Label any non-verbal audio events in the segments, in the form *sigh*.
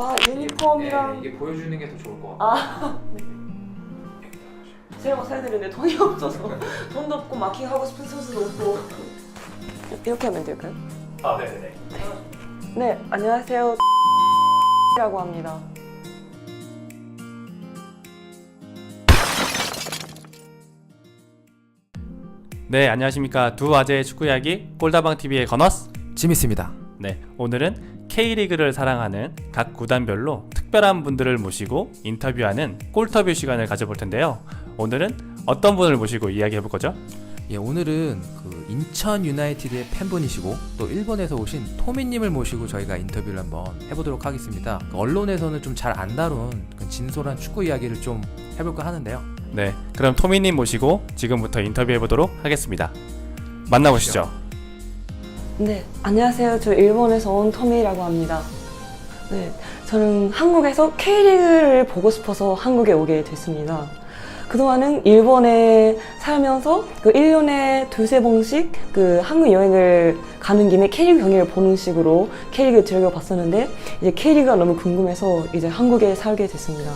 아 이게- 유니폼이랑 예, 이게 보여주는 게 더 좋을 것 같아요. 아 제가 사야 되는데 돈이 없어서 *laughs* 돈도 없고 마킹 하고 싶은 선수도 없고 이렇게 하면 될까요? 아 네네네. 네 안녕하세요 라고 합니다. 네, 안녕하십니까. 두 아재의 축구 이야기 골다방 TV의 건어스. 재밌습니다. 네, 오늘은 K리그를 사랑하는 각 구단별로 특별한 분들을 모시고 인터뷰하는 꼴터뷰 시간을 가져볼 텐데요. 오늘은 어떤 분을 모시고 이야기해 볼 거죠? 예, 오늘은 그 인천 유나이티드의 팬분이시고 또 일본에서 오신 토미님을 모시고 저희가 인터뷰를 한번 해보도록 하겠습니다. 그 언론에서는 좀 잘 안 다룬 그 진솔한 축구 이야기를 좀 해볼까 하는데요. 네, 그럼 토미님 모시고 지금부터 인터뷰해 보도록 하겠습니다. 만나보시죠. 네 안녕하세요 저 일본에서 온 토미라고 합니다. 네 저는 한국에서 K리그를 보고 싶어서 한국에 오게 됐습니다. 그동안은 일본에 살면서 그 1년에 두세 번씩 그 한국 여행을 가는 김에 K리그 경기를 보는 식으로 K리그 즐겨봤었는데 이제 K리그가 너무 궁금해서 이제 한국에 살게 됐습니다.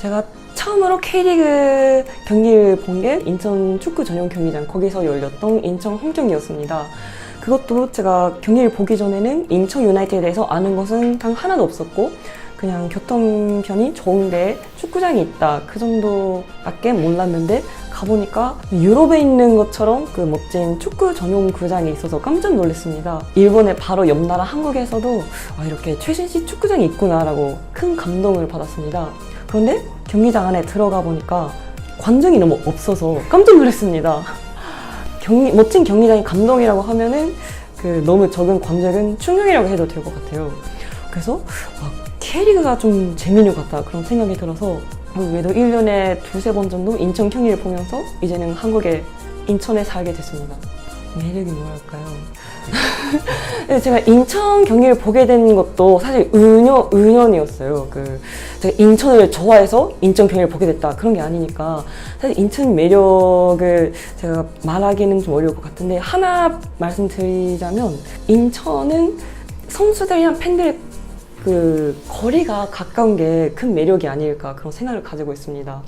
제가 처음으로 K리그 경기를 본 게 인천 축구 전용 경기장 거기서 열렸던 인천 홍정이었습니다. 그것도 제가 경기를 보기 전에는 인천 유나이티드에 대해서 아는 것은 단 하나도 없었고 그냥 교통편이 좋은데 축구장이 있다 그 정도밖에 몰랐는데 가보니까 유럽에 있는 것처럼 그 멋진 축구 전용 구장이 있어서 깜짝 놀랐습니다. 일본의 바로 옆 나라 한국에서도 아, 이렇게 최신식 축구장이 있구나라고 큰 감동을 받았습니다. 그런데 경기장 안에 들어가 보니까 관중이 너무 없어서 깜짝 놀랐습니다. 경기, 멋진 경기장이 감동이라고 하면은 그 너무 적은 관객은 충격이라고 해도 될 것 같아요. 그래서 아, K리그가 좀 재미있는 것 같다 그런 생각이 들어서 외에도 1년에 두세 번 정도 인천 경기를 보면서 이제는 한국에 인천에 살게 됐습니다. 매력이 뭐랄까요? 네, 제가 인천 경기를 보게 된 것도 사실 은연, 은연이었어요. 그, 제가 인천을 좋아해서 인천 경기를 보게 됐다. 그런 게 아니니까. 사실 인천 매력을 제가 말하기는 좀 어려울 것 같은데, 하나 말씀드리자면, 인천은 선수들이랑 팬들 그 거리가 가까운 게 큰 매력이 아닐까 그런 생각을 가지고 있습니다.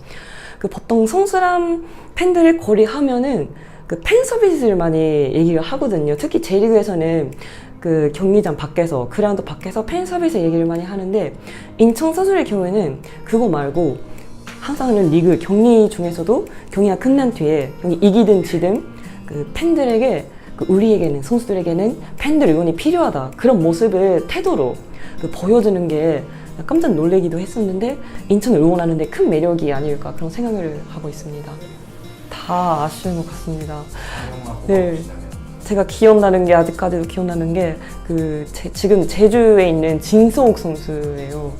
그 보통 선수랑 팬들의 거리 하면은 그 팬 서비스를 많이 얘기를 하거든요. 특히 J리그에서는 그 경기장 밖에서 그라운드 밖에서 팬 서비스 얘기를 많이 하는데 인천 선수의 경우에는 그거 말고 항상은 리그 경기 중에서도 경기가 끝난 뒤에 경기 이기든 지든 그 팬들에게 그 우리에게는 선수들에게는 팬들 응원이 필요하다 그런 모습을 태도로 그 보여주는 게 깜짝 놀래기도 했었는데 인천을 응원하는데 큰 매력이 아닐까 그런 생각을 하고 있습니다. 다 아시는 것 같습니다. 네. 제가 기억나는 게 아직까지도 기억나는 게 그 지금 제주에 있는 진성욱 선수예요.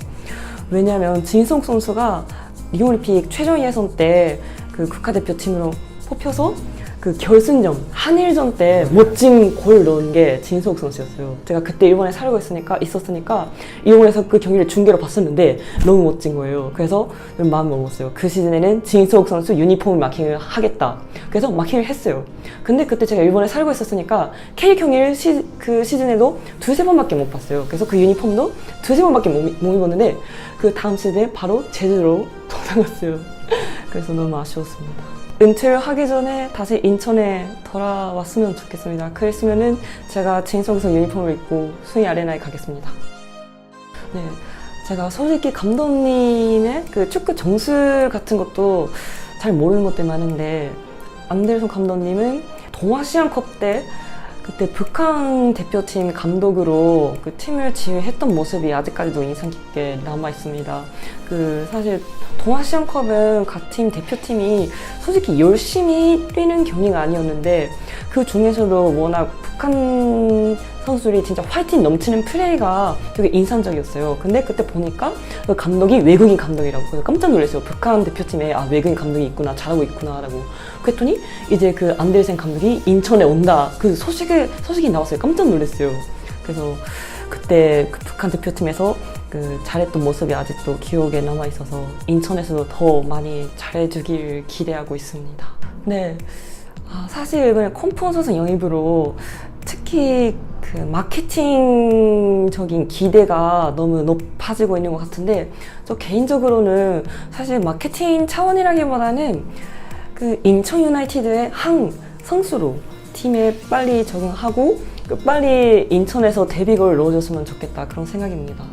왜냐하면 진성욱 선수가 리올림픽 최종 예선 때 그 국가대표팀으로 뽑혀서 그 결승전 한일전 때 멋진 골 넣은 게 진석 선수였어요. 제가 그때 일본에 살고 있으니까 있었으니까 일본에서 그 경기를 중계로 봤었는데 너무 멋진 거예요. 그래서 마음 먹었어요. 그 시즌에는 진석 선수 유니폼 마킹을 하겠다. 그래서 마킹을 했어요. 근데 그때 제가 일본에 살고 있었으니까 K 경기를 시, 그 시즌에도 두세 번밖에 못 봤어요. 그래서 그 유니폼도 두세 번밖에 못, 못 입었는데 그 다음 시즌에 바로 제주로 *laughs* 돌아갔어요. 그래서 너무 아쉬웠습니다. 은퇴를 하기 전에 다시 인천에 돌아왔으면 좋겠습니다. 그랬으면은 제가 진성성 유니폼을 입고 수위 아레나에 가겠습니다. 네. 제가 솔직히 감독님의 그 축구 정술 같은 것도 잘 모르는 것들이 많은데 안데르손 감독님은 동아시안컵 때 그때 북한 대표팀 감독으로 그 팀을 지휘했던 모습이 아직까지도 인상 깊게 남아 있습니다. 그 사실 동아시안컵은 각 팀 대표팀이 솔직히 열심히 뛰는 경기가 아니었는데 그 중에서도 워낙 북한 선수들이 진짜 화이팅 넘치는 플레이가 되게 인상적이었어요. 근데 그때 보니까 그 감독이 외국인 감독이라고 그래서 깜짝 놀랐어요. 북한 대표팀에 아 외국인 감독이 있구나 잘하고 있구나라고 그랬더니 이제 그 안데르센 감독이 인천에 온다 그 소식을 소식이 나왔어요. 깜짝 놀랐어요. 그래서 그때 그 북한 대표팀에서 그 잘했던 모습이 아직도 기억에 남아 있어서 인천에서도 더 많이 잘해주길 기대하고 있습니다. 네. 아, 사실 콤폰 선수 영입으로 특히 그그 마케팅적인 기대가 너무 높아지고 있는 것 같은데 저 개인적으로는 사실 마케팅 차원이라기보다는 그 인천 유나이티드의 한 선수로 팀에 빨리 적응하고 그 빨리 인천에서 데뷔골 넣어줬으면 좋겠다 그런 생각입니다.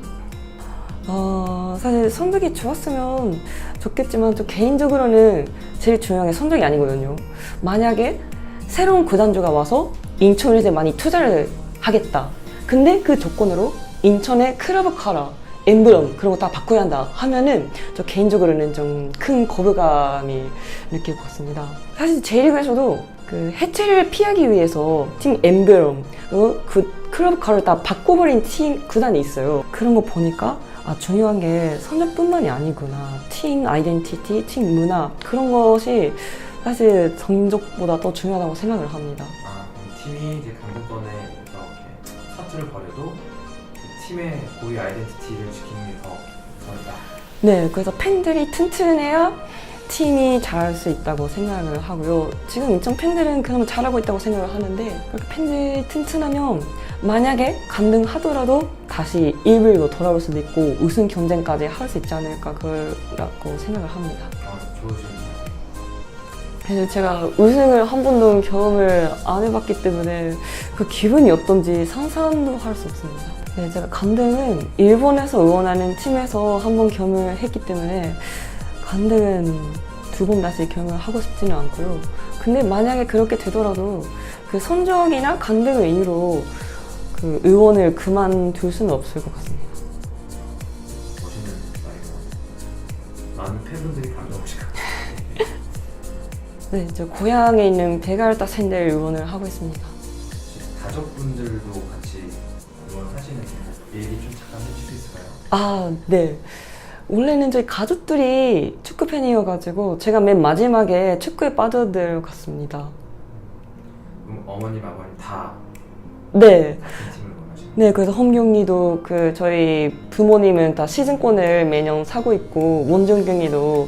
어, 사실 성적이 좋았으면 좋겠지만 저 개인적으로는 제일 중요한 게 성적이 아니거든요. 만약에 새로운 구단주가 와서 인천에 많이 투자를 하겠다. 근데 그 조건으로 인천의 클럽 카라, 엠블럼 그런 거 다 바꿔야 한다 하면은 저 개인적으로는 좀 큰 거부감이 느낄 것 같습니다. 사실 J리그에서도 그 해체를 피하기 위해서 팀 그리고 그 클럽 카를 다 바꿔버린 팀 구단이 있어요. 그런 거 보니까 아 중요한 게 성적뿐만이 아니구나. 팀 아이덴티티, 팀 문화 그런 것이 사실 성적보다 더 중요하다고 생각을 합니다. 아, 팀이 이제 강등권에 팀의 고유 아이덴티티를 지키기 위해서 저희가 네, 그래서 팬들이 튼튼해야 팀이 잘할 수 있다고 생각을 하고요. 지금 인천 팬들은 그나마 잘하고 있다고 생각을 하는데 그렇게 팬들이 튼튼하면 만약에 감등하더라도 다시 1부로 돌아올 수도 있고 우승 경쟁까지 할 수 있지 않을까 그라고 생각을 합니다. 어, 좋으신 그래서 제가 우승을 한 번도 경험을 안 해봤기 때문에 그 기분이 어떤지 상상도 할 수 없습니다. 네, 제가 감등은 일본에서 응원하는 팀에서 한번 경험을 했기 때문에 감등은 두 번 다시 경험을 하고 싶지는 않고요. 근데 만약에 그렇게 되더라도 그 성적이나 감등을 이유로 그 의원을 그만둘 수는 없을 것 같습니다. 멋있는 말이고 많은 팬분들이 같아요. *laughs* 네, 저 고향에 있는 베갈타 샌델 의원을 하고 있습니다. 가족분들도 아, 네. 원래는 저희 가족들이 축구 팬이어가지고 제가 맨 마지막에 축구에 빠져들었습니다. 그럼 어머님, 아버님 다 네. 팀을 네, 그래서 홈경리도 그 저희 부모님은 다 시즌권을 매년 사고 있고 원정경리도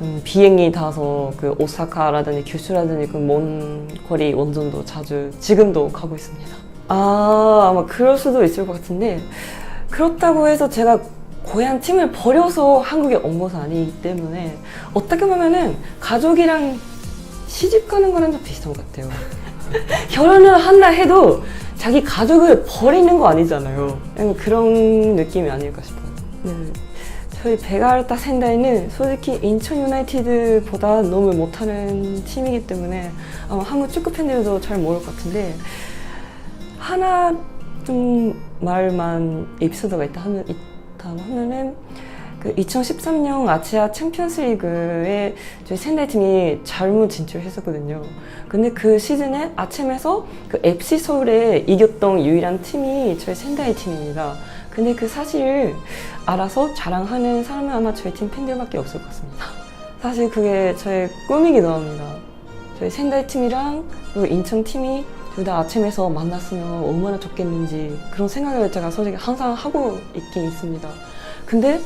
음, 비행기 타서 그 오사카라든지 규슈라든지 그 먼 거리 원정도 자주 지금도 가고 있습니다. 아, 아마 그럴 수도 있을 것 같은데 그렇다고 해서 제가 고향 팀을 버려서 한국에 온 것은 아니기 때문에 어떻게 보면은 가족이랑 시집 가는 거랑 좀 비슷한 것 같아요. *laughs* 결혼을 한다 해도 자기 가족을 버리는 거 아니잖아요. 그냥 그런 느낌이 아닐까 싶어요. 네. 저희 베가르타 샌다이는 솔직히 인천 유나이티드보다 너무 못하는 팀이기 때문에 아마 한국 축구 팬들도 잘 모를 것 같은데 하나 좀 말만 에피소드가 있다 하면 있다 하면은 그 2013년 아시아 챔피언스 리그에 저희 샌다이 팀이 잘못 진출했었거든요. 근데 그 시즌에 아침에서 그 FC 서울에 이겼던 유일한 팀이 저희 샌다이 팀입니다. 근데 그 사실을 알아서 자랑하는 사람은 아마 저희 팀 팬들밖에 없을 것 같습니다. *laughs* 사실 그게 저의 꿈이기도 합니다. 저희 샌다이 팀이랑 그리고 인천 팀이 둘 다 아침에서 만났으면 얼마나 좋겠는지 그런 생각을 제가 솔직히 항상 하고 있긴 있습니다. 근데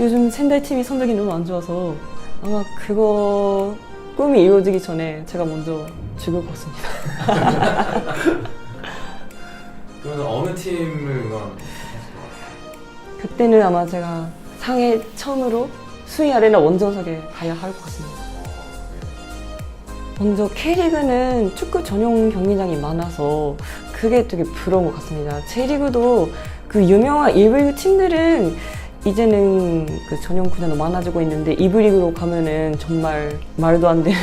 요즘 샌다이 팀이 성적이 너무 안 좋아서 아마 그거 꿈이 이루어지기 전에 제가 먼저 죽을 것 같습니다. *laughs* 그러면 어느 팀을 같아요? 그때는 아마 제가 상해 처음으로 수위 아레나 원정석에 가야 할 것 같습니다. 먼저 K리그는 축구 전용 경기장이 많아서 그게 되게 부러운 것 같습니다. J리그도 그 유명한 1부 팀들은 이제는 그 전용 구장도 많아지고 있는데 2부 리그로 가면은 정말 말도 안 되는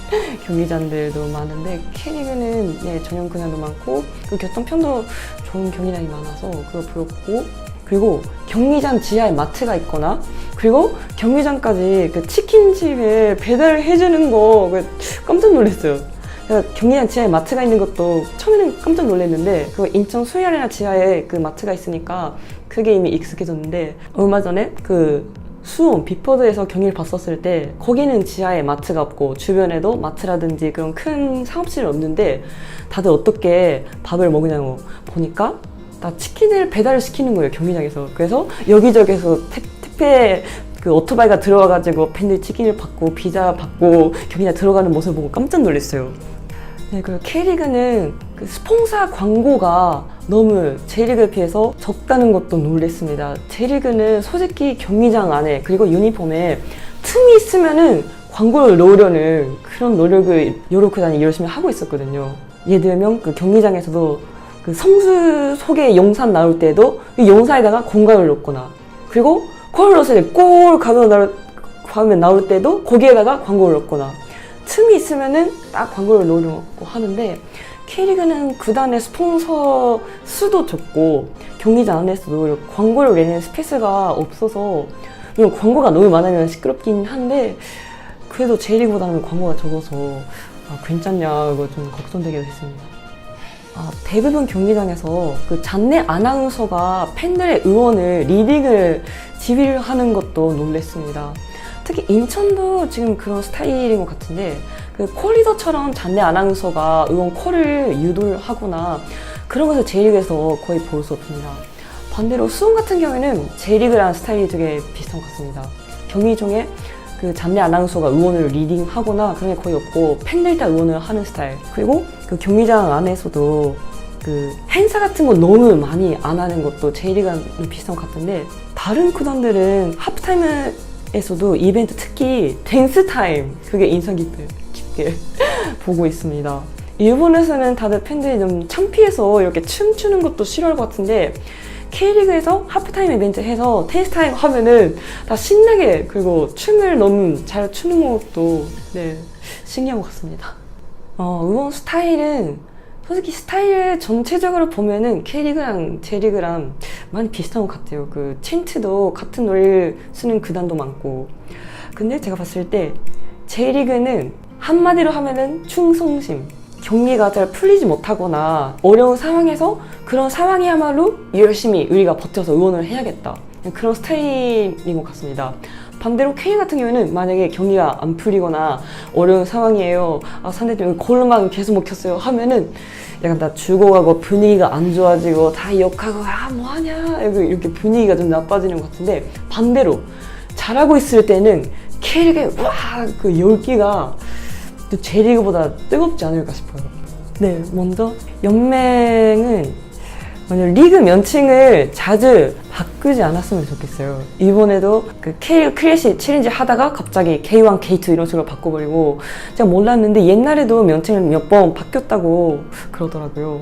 *laughs* 경기장들도 많은데 K리그는 네, 전용 구장도 많고 그 교통편도 좋은 경기장이 많아서 그거 부럽고 그리고 경기장 지하에 마트가 있거나 그리고 경기장까지 그 치킨집에 배달을 해주는 거그 깜짝 놀랐어요. 경기장 지하에 마트가 있는 것도 처음에는 깜짝 놀랐는데 그 인천 수리아레나 지하에 그 마트가 있으니까 그게 이미 익숙해졌는데 얼마 전에 그 수원 비포드에서 경기를 봤었을 때 거기는 지하에 마트가 없고 주변에도 마트라든지 그런 큰 상업실이 없는데 다들 어떻게 밥을 먹느냐고 보니까 다 치킨을 배달을 시키는 거예요 경기장에서 그래서 여기저기서 택, 택배 그 오토바이가 들어와가지고 팬들 치킨을 받고 피자 받고 경기장 들어가는 모습을 보고 깜짝 놀랐어요 네, 그리고 K리그는 그 스폰서 광고가 너무 J리그에 비해서 적다는 것도 놀랬습니다. J리그는 솔직히 경기장 안에 그리고 유니폼에 틈이 있으면은 광고를 넣으려는 그런 노력을 여러 구단이 열심히 하고 있었거든요. 예를 들면 그 경기장에서도 그 성수 소개 영상 나올 때도 그 영상에다가 공간을 넣거나 그리고 넣었을 때골 가면 나올, 가면 나올 때도 거기에다가 광고를 넣거나 틈이 있으면은 딱 광고를 넣으려고 하는데 K리그는 구단의 스폰서 수도 적고 경기장 안에서도 광고를 내는 스페이스가 없어서 광고가 너무 많으면 시끄럽긴 한데 그래도 J리그보다는 광고가 적어서 아, 괜찮냐고 좀 걱정되기도 했습니다. 아, 대부분 경기장에서 그 잔내 아나운서가 팬들의 응원을 리딩을 지휘를 하는 것도 놀랬습니다. 특히 인천도 지금 그런 스타일인 것 같은데 그 콜리더처럼 잔내 아나운서가 응원 콜을 유도를 하거나 그런 것을 J리그에서 거의 볼 수 없습니다. 반대로 수원 같은 경우에는 J리그랑 스타일이 되게 비슷한 것 같습니다. 경기 중에 그 잔내 아나운서가 응원을 리딩하거나 그런 게 거의 없고 팬들 다 응원을 하는 스타일. 그리고 그 경기장 안에서도 그 행사 같은 거 너무 많이 안 하는 것도 J리그랑 비슷한 것 같은데 다른 구단들은 하프타임에서도 이벤트 특히 댄스 타임 그게 인상 깊게, 깊게 *laughs* 보고 있습니다. 일본에서는 다들 팬들이 좀 창피해서 이렇게 춤추는 것도 싫어할 것 같은데 K리그에서 하프타임 이벤트 해서 댄스 타임 하면은 다 신나게 그리고 춤을 너무 잘 추는 것도 네 신기한 것 같습니다. 어, 응원 스타일은 솔직히 스타일 전체적으로 보면은 K리그랑 J리그랑 많이 비슷한 것 같아요. 그 챈트도 같은 노래를 쓰는 구단도 많고. 근데 제가 봤을 때 J리그는 한마디로 하면은 충성심. 경기가 잘 풀리지 못하거나 어려운 상황에서 그런 상황이야말로 열심히 우리가 버텨서 응원을 해야겠다. 그런 스타일인 것 같습니다. 반대로 K 같은 경우에는 만약에 경기가 안 풀리거나 어려운 상황이에요. 아, 상대팀이 골만 계속 먹혔어요. 하면은 약간 다 죽어가고 분위기가 안 좋아지고 다 욕하고 아 뭐하냐 이렇게 분위기가 좀 나빠지는 것 같은데 반대로 잘하고 있을 때는 K리그의 와그 열기가 또 J리그보다 뜨겁지 않을까 싶어요. 네, 먼저 연맹은 리그 명칭을 자주 바꾸지 않았으면 좋겠어요. 이번에도 그 K 클래식 챌린지 하다가 갑자기 K1, K2 이런 식으로 바꿔버리고 제가 몰랐는데 옛날에도 명칭을 몇 번 바뀌었다고 그러더라고요.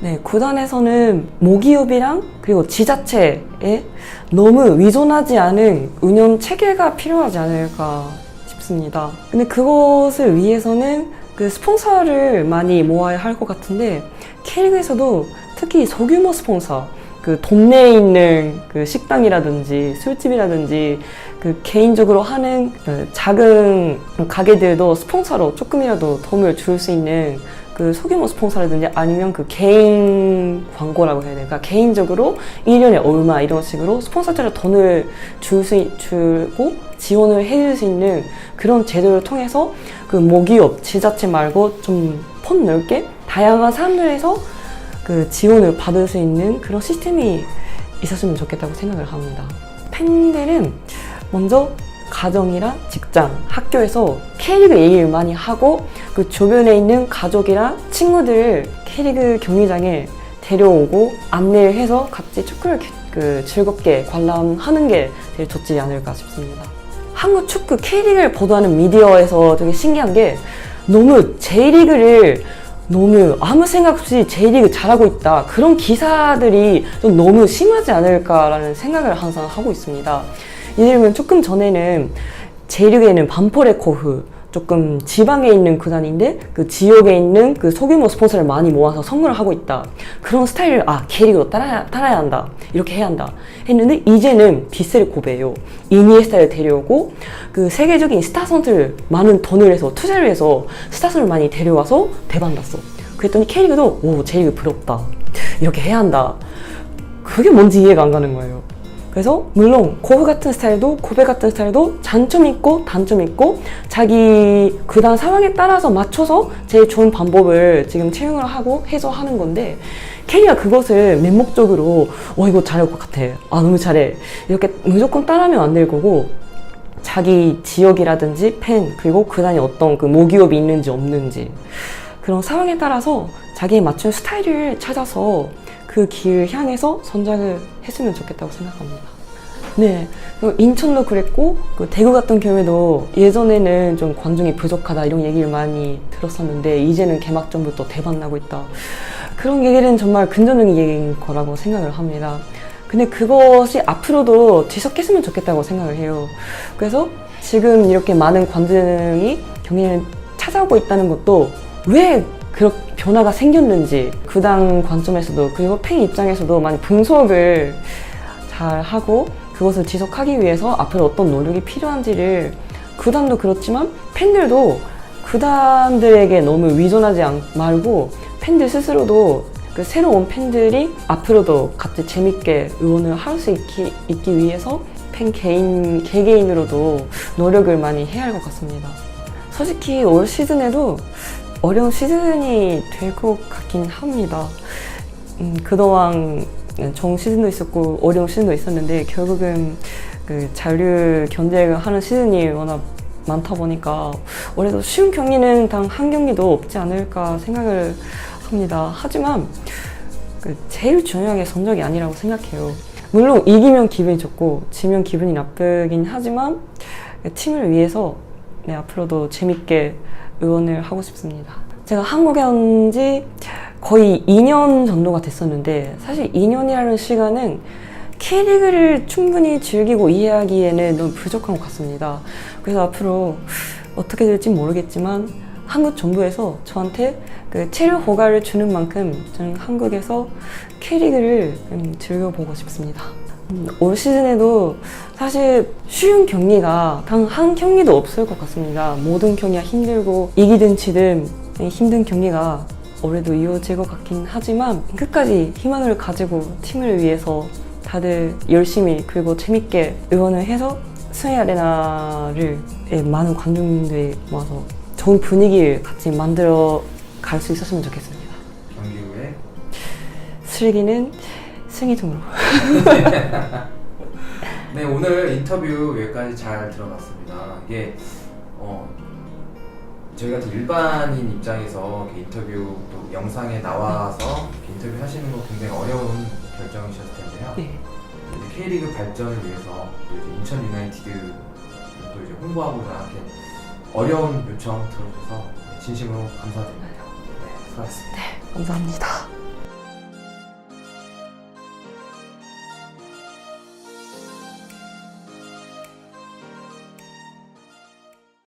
네, 구단에서는 모기업이랑 그리고 지자체에 너무 의존하지 않은 운영 체계가 필요하지 않을까 싶습니다. 근데 그것을 위해서는 그 스폰서를 많이 모아야 할 것 같은데 K리그에서도 특히 소규모 스폰서 그 동네에 있는 그 식당이라든지 술집이라든지 그 개인적으로 하는 그 작은 가게들도 스폰서로 조금이라도 도움을 줄 수 있는 그 소규모 스폰서라든지 아니면 그 개인 광고라고 해야 될까? 개인적으로 1년에 얼마? 이런 식으로 스폰서들을 돈을 줄 수, 주고 지원을 해줄 수 있는 그런 제도를 통해서 그 모기업 지자체 말고 좀 폰 넓게 다양한 사람들에서 그 지원을 받을 수 있는 그런 시스템이 있었으면 좋겠다고 생각을 합니다. 팬들은 먼저 가정이랑 직장, 학교에서 K리그 얘기를 많이 하고 그 주변에 있는 가족이랑 친구들을 K리그 경기장에 데려오고 안내를 해서 같이 축구를 기- 그 즐겁게 관람하는 게 제일 좋지 않을까 싶습니다. 한국 축구 K리그를 보도하는 미디어에서 되게 신기한 게 너무 J리그를 너무 아무 생각 없이 J리그 잘하고 있다. 그런 기사들이 좀 너무 심하지 않을까라는 생각을 항상 하고 있습니다. 예를 들면 조금 전에는 J리그에는 반포레코흐 조금 지방에 있는 구단인데 그 지역에 있는 그 소규모 스폰서를 많이 모아서 선물을 하고 있다. 그런 스타일을 아 K리그로 따라야, 따라야 한다. 이렇게 해야 한다. 했는데 이제는 빗셀 고베요. 이니에스타를 데려오고 그 세계적인 스타 선수를 많은 돈을 해서 투자를 해서 스타 선수를 많이 데려와서 대박 났어. 그랬더니 K리그도 오 J리그 부럽다. 이렇게 해야 한다. 그게 뭔지 이해가 안 가는 거예요. 그래서 물론 고흐 같은 스타일도 고베 같은 스타일도 장점 있고 단점 있고 자기 구단 상황에 따라서 맞춰서 제일 좋은 방법을 지금 채용을 하고 해서 하는 건데 케리가 그것을 맹목적으로 와 이거 잘할 것 같아. 아 너무 잘해. 이렇게 무조건 따라하면 안 될 거고 자기 지역이라든지 팬 그리고 구단이 어떤 그 모기업이 있는지 없는지 그런 상황에 따라서 자기에 맞춘 스타일을 찾아서 그 길 향해서 선작을 했으면 좋겠다고 생각합니다. 네, 인천도 그랬고 그 대구 같은 경우에도 예전에는 좀 관중이 부족하다 이런 얘기를 많이 들었었는데 이제는 개막 전부터 대박 나고 있다. 그런 얘기는 정말 긍정적인 얘기인 거라고 생각을 합니다. 근데 그것이 앞으로도 지속했으면 좋겠다고 생각을 해요. 그래서 지금 이렇게 많은 관중이 경기를 찾아오고 있다는 것도 왜 그렇게 변화가 생겼는지 구단 관점에서도 그리고 팬 입장에서도 많이 분석을 잘 하고 그것을 지속하기 위해서 앞으로 어떤 노력이 필요한지를 구단도 그렇지만 팬들도 구단들에게 너무 의존하지 않- 말고 팬들 스스로도 그 새로운 팬들이 앞으로도 같이 재밌게 응원을 할 수 있기, 있기 위해서 팬 개인 개개인으로도 노력을 많이 해야 할 것 같습니다. 솔직히 올 시즌에도 어려운 시즌이 될 것 같긴 합니다. 음, 그동안 좋은 시즌도 있었고 어려운 시즌도 있었는데 결국은 그 잔류 견제를 하는 시즌이 워낙 많다 보니까 올해도 쉬운 경기는 단 한 경기도 없지 않을까 생각을 합니다. 하지만 그 제일 중요한 게 성적이 아니라고 생각해요. 물론 이기면 기분이 좋고 지면 기분이 나쁘긴 하지만 그 팀을 위해서 네, 앞으로도 재밌게 응원을 하고 싶습니다. 제가 한국에 온 지 거의 2년 정도가 됐었는데 사실 2년이라는 시간은 K리그를 충분히 즐기고 이해하기에는 너무 부족한 것 같습니다. 그래서 앞으로 어떻게 될지 모르겠지만 한국 정부에서 저한테 그 체류 허가를 주는 만큼 저는 한국에서 K리그를 음, 즐겨보고 싶습니다. 음, 올 시즌에도 사실 쉬운 경기가 단 한 경기도 없을 것 같습니다. 모든 경기가 힘들고 이기든 지든 힘든 경기가 올해도 이어질 것 같긴 하지만 끝까지 희망을 가지고 팀을 위해서 다들 열심히 그리고 재밌게 응원을 해서 스웨이 아레나를 예, 많은 관중들이 모아서 좋은 분위기를 같이 만들어 갈 수 있었으면 좋겠습니다. 경기 후에 슬기는 승희등으로. *laughs* 네 오늘 인터뷰 여기까지 잘 들어봤습니다. 이게 어, 저희 같은 일반인 입장에서 이렇게 인터뷰 또 영상에 나와서 이렇게 인터뷰 하시는 거 굉장히 어려운 결정이셨을 텐데요. 네. 이제 K리그 발전을 위해서 또 이제 인천 유나이티드 또 이제 홍보하고자 이렇게 어려운 요청 들어주셔서 진심으로 감사드립니다. 네, 수고하셨습니다. 감사합니다.